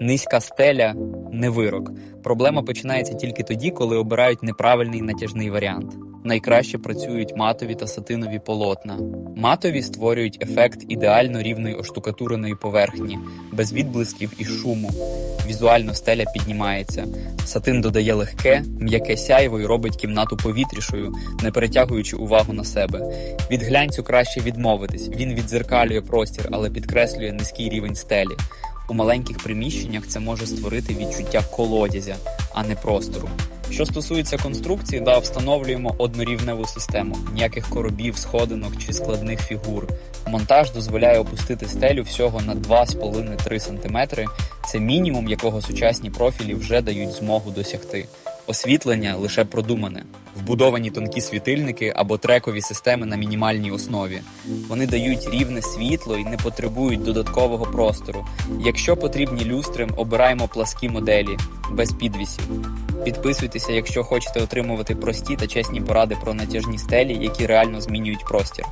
Низька стеля не вирок. Проблема починається тільки тоді, коли обирають неправильний натяжний варіант. Найкраще працюють матові та сатинові полотна. Матові створюють ефект ідеально рівної оштукатуреної поверхні, без відблисків і шуму. Візуально стеля піднімається. Сатин додає легке, м'яке сяйво і робить кімнату повітрішою, не перетягуючи увагу на себе. Від глянцю краще відмовитись. Він відзеркалює простір, але підкреслює низький рівень стелі. У маленьких приміщеннях це може створити відчуття колодязя, а не простору. Що стосується конструкції, да, встановлюємо однорівневу систему, ніяких коробів, сходинок чи складних фігур. Монтаж дозволяє опустити стелю всього на 2,5-3 см. Це мінімум, якого сучасні профілі вже дають змогу досягти. Освітлення лише продумане, вбудовані тонкі світильники або трекові системи на мінімальній основі. Вони дають рівне світло і не потребують додаткового простору. Якщо потрібні люстри, обираємо пласкі моделі без підвісів. Підписуйтеся, якщо хочете отримувати прості та чесні поради про натяжні стелі, які реально змінюють простір.